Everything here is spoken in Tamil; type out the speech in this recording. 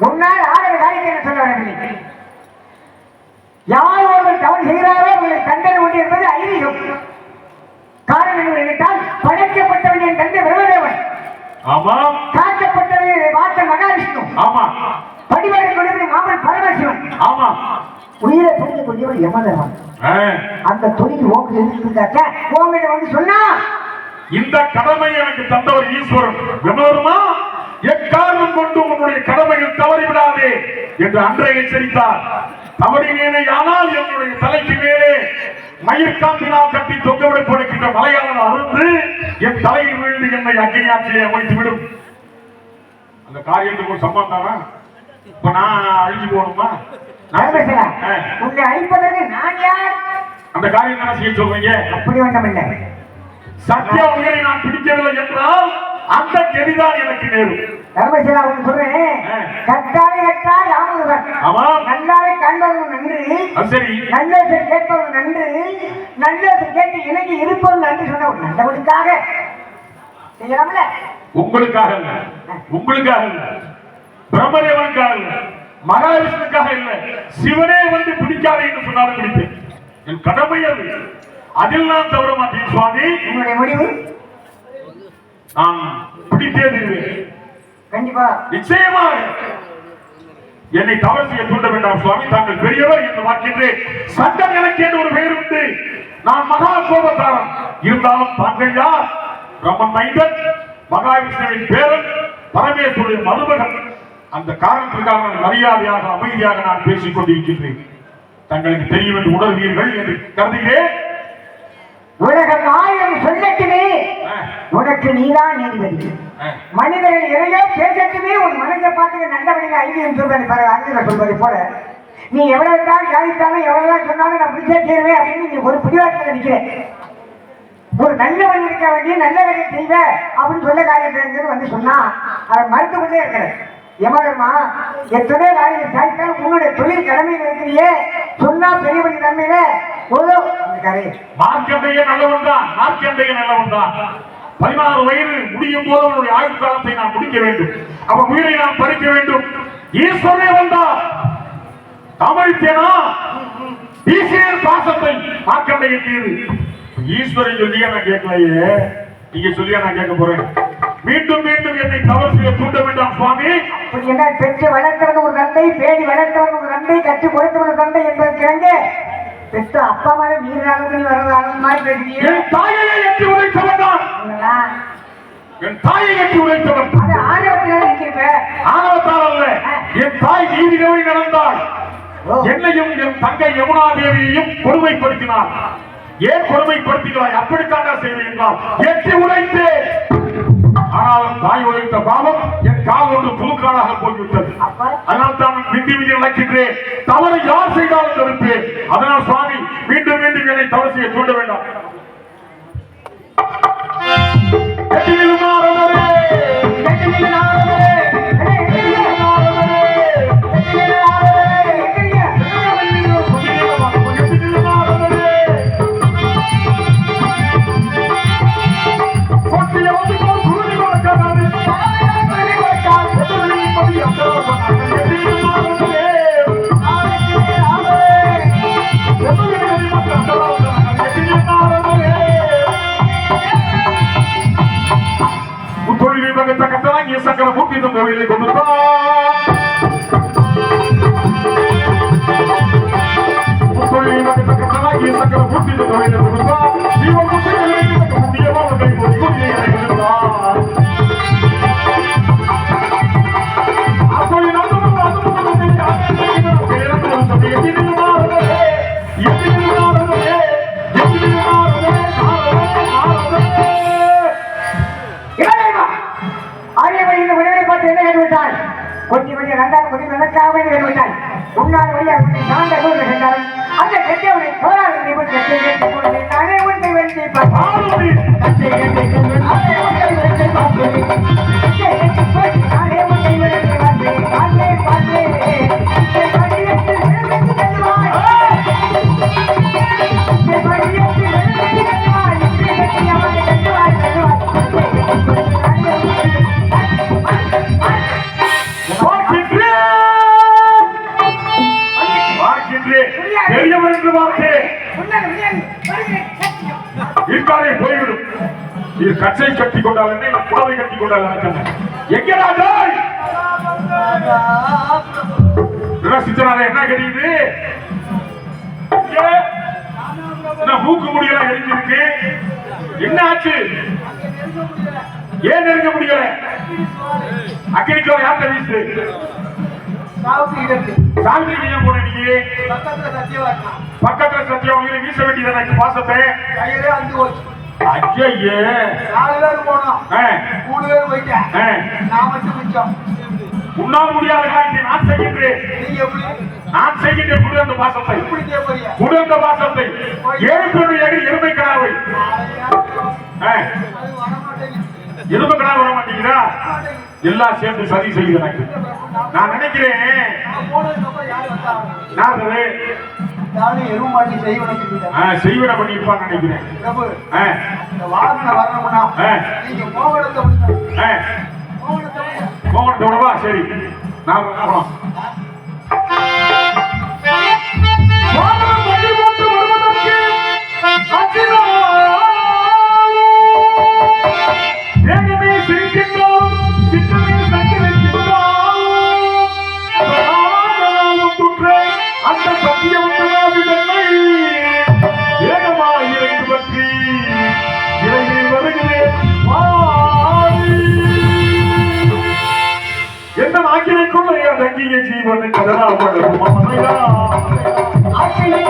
உன்னால் ஆகிற காரியத்தை சொல்ல வரவில்லை. யார் ஒருவர் தவறு செய்கிறாரோ அவர்களை தண்டனை உண்டு என்பது ஐதீகம். காரணம் என்ன கேட்டால் படைக்கப்பட்டவன் என் தந்தை பிரம்மதேவன் ஆமாம் காக்கப்பட்டவன் வார்த்தை மகாவிஷ்ணு. ஆமா. படிவாரி கொடுப்பது மாமன் பரமசிவன். ஆமா. உயிரை பிடிக்க கூடியவர் யமதேவன் அந்த தொழில் ஓக்கு இருந்தாக்க உங்ககிட்ட வந்து சொன்னா இந்த கடமை எனக்கு தந்தவர் ஈஸ்வரன். எவ்வளவுமா எக்காரணம் கொண்டு உன்னுடைய கடமையில் தவறிவிடாதே என்று அன்றை எச்சரித்தார். தவறினேனே ஆனால் என்னுடைய தலைக்கு மேலே மயிர்காம்பினால் கட்டி தொங்கவிட போடுகின்ற மலையாளன் அருந்து என் தலையில் விழுந்து என்னை அக்னியாற்றிலே அமைத்து விடும் அந்த காரியத்துக்கு ஒரு சம்பந்தம் தானா? இப்ப நான் அழிஞ்சு போகணுமா? உன்னை அழிப்பதற்கு நான் யார்? அந்த காரியம் தானே செய்ய சொல்றீங்க? அப்படி வேண்டமில்லை சத்திய உயிரை நான் பிடிக்கவில்லை என்றால் அந்த கெதிதான் எனக்கு நேரும் தர்மசிலா உன் சொல்றேன். ஆ. கட்டாவை கட்டா ராமுதுவன் ஆமாம். நல்லாவை காண்பவன் நன்று. சரி. நல்லது நன்று. நல்லது கேட்டு இணங்கி இருப்பவன் நன்று சொன்ன நல்லவனுக்காக செய்யலாம்ல? உங்களுக்காக இல்ல. உங்களுக்காக இல்ல. பிரம்மதேவனுக்காக இல்ல. மகாவிஷ்ணுக்காக இல்ல. சிவனே வந்து பிடிக்காது என்று சொன்னாலும் பிடிப்பேன். என் கடமை அது. அதில் நான் தவற மாட்டேன் சுவாமி. உன்னுடைய முடிவு? நான் பிடித்தே தருவேன் கண்டிப்பா. நிச்சயமாக என்னை தவறு செய்ய தூண்ட வேண்டாம் சுவாமி. தாங்கள் பெரியவர் என்று வாக்கின்றேன். சட்டம் எனக்கு என்று ஒரு பெயர் உண்டு. நான் மகா கோபக்காரன். இருந்தாலும் தாங்கள் யார்? பிரம்மன் மைந்தன் மகாவிஷ்ணுவின் பேரன் பரமேஸ்வரின் மருமகன். அந்த காரணத்திற்காக மரியாதையாக அமைதியாக நான் பேசிக் கொண்டிருக்கின்றேன். தங்களுக்கு தெரியும் என்று உணர்வீர்கள் என்று கருதுகிறேன். சொல்லட்டுமே ஆ, உனக்கு நீதான் நீதிபதி. மனிதர்கள் எதையோ பேசட்டுமே உன் மனதை பார்த்து நல்ல வழியில் ஐந்தியம் சொல்வது பாரு ஆங்கில சொல்வது போல. நீ எவ்வளவு தான் சாதித்தாலும் எவ்வளவுதான் சொன்னாலும் நான் பிடிச்சே சேருவேன் அப்படின்னு நீ ஒரு பிடிவாரத்தில் நிற்கிறேன் ஒரு நல்ல வழி இருக்க வேண்டிய நல்ல வழியை செய்வ அப்படின்னு சொல்ல காரியத்தில் வந்து சொன்னா அதை மறுத்து கொண்டே இருக்கிறேன் எமதர்மா எத்தனை காரியம் சாதித்தாலும் உன்னுடைய தொழில் கடமையில் இருக்கிறியே. சொன்னா பெரிய வழி நன்மையில. ஒரு மார்க்கண்டைய நல்லவன் தான் மார்க்கண்டைய நல்லவன் தான் பதினாறு வயது முடியும் போது அவனுடைய ஆயுள் காலத்தை நான் முடிக்க வேண்டும். அவன் உயிரை நான் பறிக்க வேண்டும். ஈஸ்வரனே வந்தார். தாமரித்தேனா ஈஸ்வரன் பாசத்தை தீது ஈஸ்வரன் சொல்லியா நான் கேட்கலையே? நீங்க சொல்லியா நான் கேட்க போறேன். மீண்டும் மீண்டும் என்னை தவறு செய்ய தூண்ட வேண்டாம் சுவாமி. என்ன பெற்று வளர்த்தவன் ஒரு தந்தை பேடி வளர்த்தவன் ஒரு தந்தை கற்று கொடுத்தவன் ஒரு தந்தை என்பதற்கு இணங்க பெற்ற அப்பா மீறினாலும் நீ வர்றது மாதிரி பேசுறீங்க என் தாயை எட்டி என்னடா? என் தாயை எட்டி உழைத்தவன் ஆணவத்தால் அல்ல என் தாய் நீதி தவறி நடந்தாள். என்னையும் என் தங்கை யமுனா தேவியையும் கொடுமைப்படுத்தினார் ஏன் கொடுமைப்படுத்துகிறாய்? அப்படித்தாண்டா செய்வேன் என்றால் எட்டி உழைத்தே ஆனாலும் தாய் உழைத்த பாவம் என் கால் ஒன்று புழுக்காலாக போய்விட்டது. அதனால் தான் விந்தி விந்தி நடக்கின்றேன். தவறு யார் செய்தாலும் தடுப்பேன். அதனால் சுவாமி மீண்டும் மீண்டும் என்னை தவறு செய்ய தூண்ட வேண்டாம். கத்தனாகிய சக்கர மூர்த்தி தம் கொஞ்சம் கொஞ்சம் நன்றாக கொஞ்சம் நடக்காம கேட்டுவிட்டாய் உன்னால் வழியாக உன்னை சார்ந்த நூறு சென்றாலும் அந்த கெட்டவனை தோழாக நிபுணர் கட்டை கேட்டு கொடுத்து நானே உன்னை வெற்றி ஆளுநர் இது கச்சை கட்டி கொண்டால் என்ன புடவை கட்டி கொண்டால் என்ன எங்க ராஜாய் சித்தனால என்ன என்ன மூக்கு முடியெல்லாம் எரிஞ்சிருக்கு? என்ன ஆச்சு? ஏன் நெருங்க முடியல? அக்கினிக்கோ யார்கிட்ட வீசு? சாவித்திரி நீங்க போன நீ பக்கத்துல சத்தியம் உங்களுக்கு வீச வேண்டியது எனக்கு பாசத்தை. ஐயே உன்னால் முடியாத காரியத்தை நான் செய்கின்றேன் நான் செய்கின்றேன் குடு அந்த பாசத்தை குடு அந்த பாசத்தை. ஏழுப்பது எகிரி எருமை கடாவை. எருமை கடா வர மாட்டீங்களா எல்லாம் சேர்ந்து சதி செய்யுது எனக்கு நான் நினைக்கிறேன். நான் செய்விட பண்ணியிருப்பான்னு நினைக்கிறேன். பிரபு ஆ, இந்த என்ன ஆக்கினைக்குள்ள என் தங்கிய ஜீவனை கதறாமல் மமையா ஆட்சியை